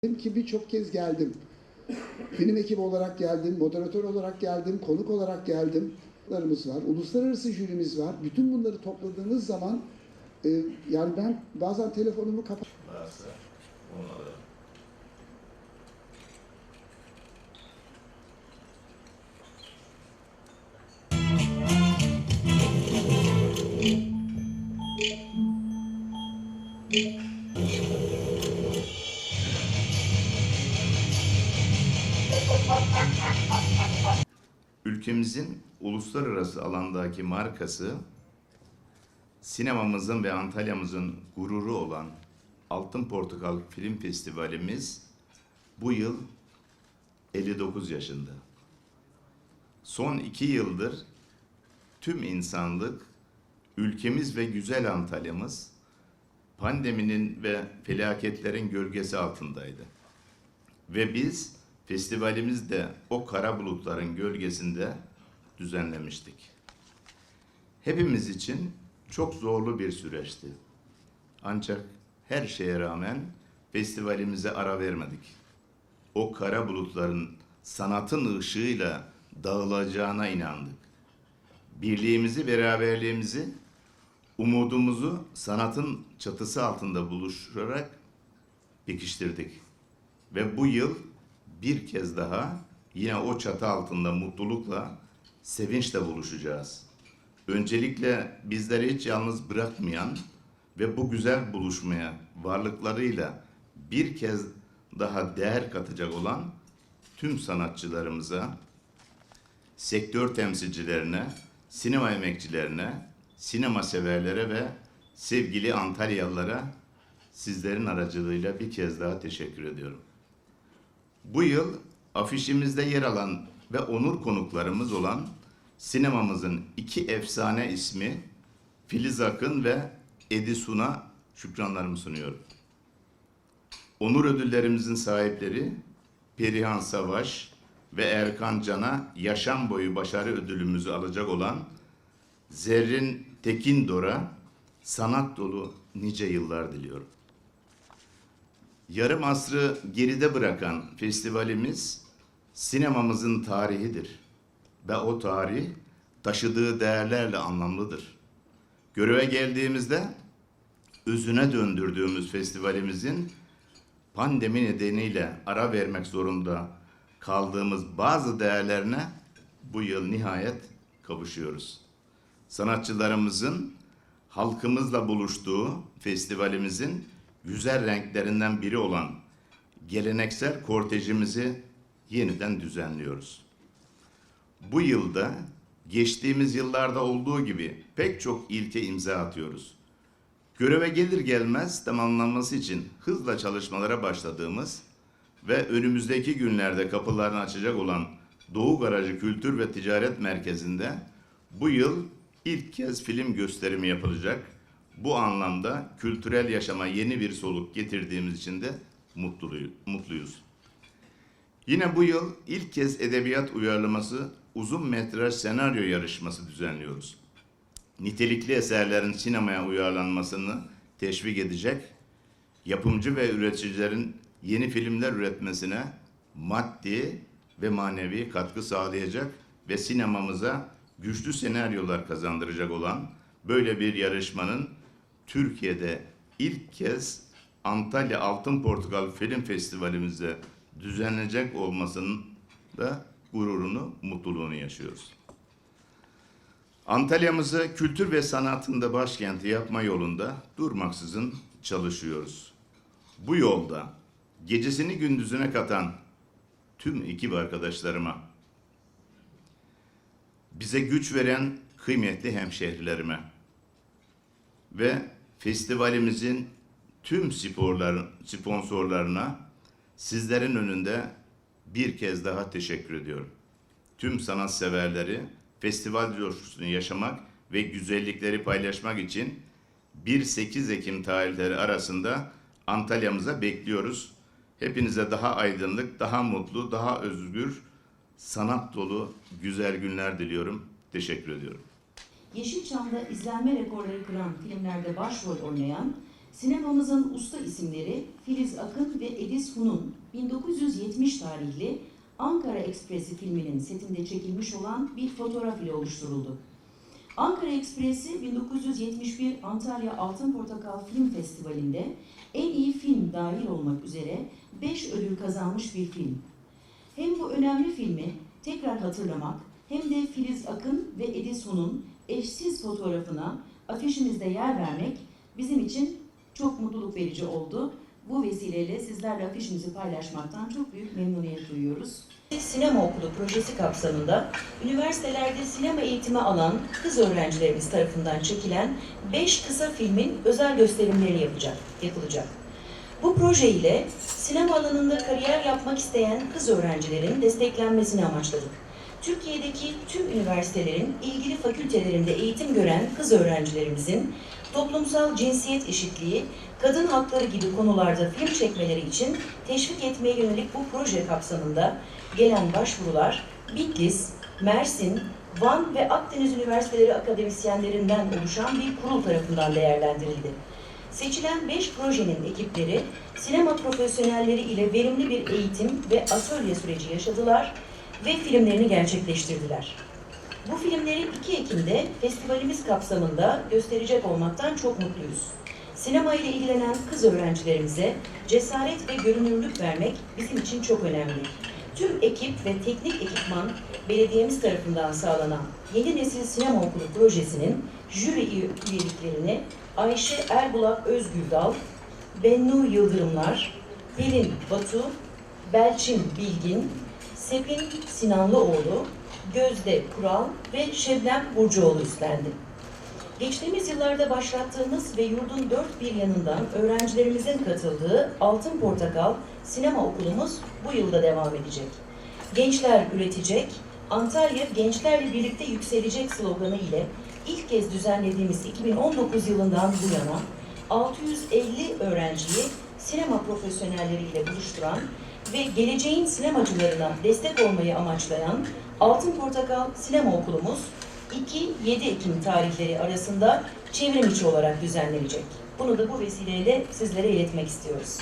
Ki birçok kez geldim. Film ekibi olarak geldim, moderatör olarak geldim, konuk olarak geldim. Larımız var, uluslararası jürimiz var. Bütün bunları topladığınız zaman e, yani ben bazen telefonumu kapat varsa onu Ülkemizin uluslararası alandaki markası sinemamızın ve Antalya'mızın gururu olan Altın Portakal Film Festivalimiz bu yıl 59 yaşında. Son iki yıldır tüm insanlık, ülkemiz ve güzel Antalya'mız pandeminin ve felaketlerin gölgesi altındaydı. Ve biz festivalimizi de o kara bulutların gölgesinde düzenlemiştik. Hepimiz için çok zorlu bir süreçti. Ancak her şeye rağmen festivalimize ara vermedik. O kara bulutların sanatın ışığıyla dağılacağına inandık. Birliğimizi, beraberliğimizi, umudumuzu sanatın çatısı altında buluşturarak pekiştirdik. Ve bu yıl bir kez daha yine o çatı altında mutlulukla, sevinçle buluşacağız. Öncelikle bizleri hiç yalnız bırakmayan ve bu güzel buluşmaya varlıklarıyla bir kez daha değer katacak olan tüm sanatçılarımıza, sektör temsilcilerine, sinema emekçilerine, sinema severlere ve sevgili Antalyalılara sizlerin aracılığıyla bir kez daha teşekkür ediyorum. Bu yıl afişimizde yer alan ve onur konuklarımız olan sinemamızın iki efsane ismi Filiz Akın ve Edi Sun'a şükranlarımı sunuyorum. Onur ödüllerimizin sahipleri Perihan Savaş ve Erkan Can'a yaşam boyu başarı ödülümüzü alacak olan Zerrin Tekindor'a sanat dolu nice yıllar diliyorum. Yarım asrı geride bırakan festivalimiz sinemamızın tarihidir. Ve o tarih taşıdığı değerlerle anlamlıdır. Göreve geldiğimizde özüne döndürdüğümüz festivalimizin pandemi nedeniyle ara vermek zorunda kaldığımız bazı değerlerine bu yıl nihayet kavuşuyoruz. Sanatçılarımızın halkımızla buluştuğu festivalimizin güzel renklerinden biri olan geleneksel kortejimizi yeniden düzenliyoruz. Bu yılda geçtiğimiz yıllarda olduğu gibi pek çok ilke imza atıyoruz. Göreve gelir gelmez tamamlanması için hızla çalışmalara başladığımız ve önümüzdeki günlerde kapılarını açacak olan Doğu Garajı Kültür ve Ticaret Merkezi'nde bu yıl ilk kez film gösterimi yapılacak. Bu anlamda kültürel yaşama yeni bir soluk getirdiğimiz için de mutluyuz. Yine bu yıl ilk kez edebiyat uyarlaması uzun metraj senaryo yarışması düzenliyoruz. Nitelikli eserlerin sinemaya uyarlanmasını teşvik edecek, yapımcı ve üreticilerin yeni filmler üretmesine maddi ve manevi katkı sağlayacak ve sinemamıza güçlü senaryolar kazandıracak olan böyle bir yarışmanın Türkiye'de ilk kez Antalya Altın Portakal Film Festivalimizde düzenlenecek olmasının da gururunu, mutluluğunu yaşıyoruz. Antalya'mızı kültür ve sanatında başkenti yapma yolunda durmaksızın çalışıyoruz. Bu yolda gecesini gündüzüne katan tüm ekip arkadaşlarıma, bize güç veren kıymetli hemşehrilerime ve festivalimizin tüm sporların sponsorlarına sizlerin önünde bir kez daha teşekkür ediyorum. Tüm sanatseverleri festival coşkusunu yaşamak ve güzellikleri paylaşmak için 1-8 Ekim tarihleri arasında Antalya'mıza bekliyoruz. Hepinize daha aydınlık, daha mutlu, daha özgür, sanat dolu güzel günler diliyorum. Teşekkür ediyorum. Yeşilçam'da izlenme rekorları kıran filmlerde başrol oynayan Sinemamızın usta isimleri Filiz Akın ve Edis Hun'un 1970 tarihli Ankara Ekspresi filminin setinde çekilmiş olan bir fotoğraf ile oluşturuldu. Ankara Ekspresi 1971 Antalya Altın Portakal Film Festivali'nde en iyi film dahil olmak üzere 5 ödül kazanmış bir film. Hem bu önemli filmi tekrar hatırlamak hem de Filiz Akın ve Edis Hun'un eşsiz fotoğrafına afişimizde yer vermek bizim için çok mutluluk verici oldu. Bu vesileyle sizlerle afişimizi paylaşmaktan çok büyük memnuniyet duyuyoruz. Sinema Okulu projesi kapsamında üniversitelerde sinema eğitimi alan kız öğrencilerimiz tarafından çekilen 5 kısa filmin özel gösterimleri yapacak, yapılacak. Bu proje ile sinema alanında kariyer yapmak isteyen kız öğrencilerin desteklenmesini amaçladık. Türkiye'deki tüm üniversitelerin ilgili fakültelerinde eğitim gören kız öğrencilerimizin toplumsal cinsiyet eşitliği, kadın hakları gibi konularda film çekmeleri için teşvik etmeye yönelik bu proje kapsamında gelen başvurular Bitlis, Mersin, Van ve Akdeniz Üniversiteleri akademisyenlerinden oluşan bir kurul tarafından değerlendirildi. Seçilen 5 projenin ekipleri sinema profesyonelleri ile verimli bir eğitim ve atölye süreci yaşadılar ve filmlerini gerçekleştirdiler. Bu filmleri 2 Ekim'de festivalimiz kapsamında gösterecek olmaktan çok mutluyuz. Sinema ile ilgilenen kız öğrencilerimize cesaret ve görünürlük vermek bizim için çok önemli. Tüm ekip ve teknik ekipman belediyemiz tarafından sağlanan Yeni Nesil Sinema Okulu projesinin jüri üyeliklerini Ayşe Erbulak Özgürdal, Bennu Yıldırımlar, Pelin Batu, Belçin Bilgin, Sepin Sinanlıoğlu, Gözde Kural ve Şebnem Burcuoğlu üstlendi. Geçtiğimiz yıllarda başlattığımız ve yurdun dört bir yanından öğrencilerimizin katıldığı Altın Portakal Sinema Okulumuz bu yılda devam edecek. Gençler üretecek, Antalya gençlerle birlikte yükselecek sloganı ile ilk kez düzenlediğimiz 2019 yılından bu yana 650 öğrenciyi sinema profesyonelleriyle buluşturan ve geleceğin sinemacılarına destek olmayı amaçlayan Altın Portakal Sinema Okulumuz 2-7 Ekim tarihleri arasında çevrim içi olarak düzenlenecek. Bunu da bu vesileyle sizlere iletmek istiyoruz.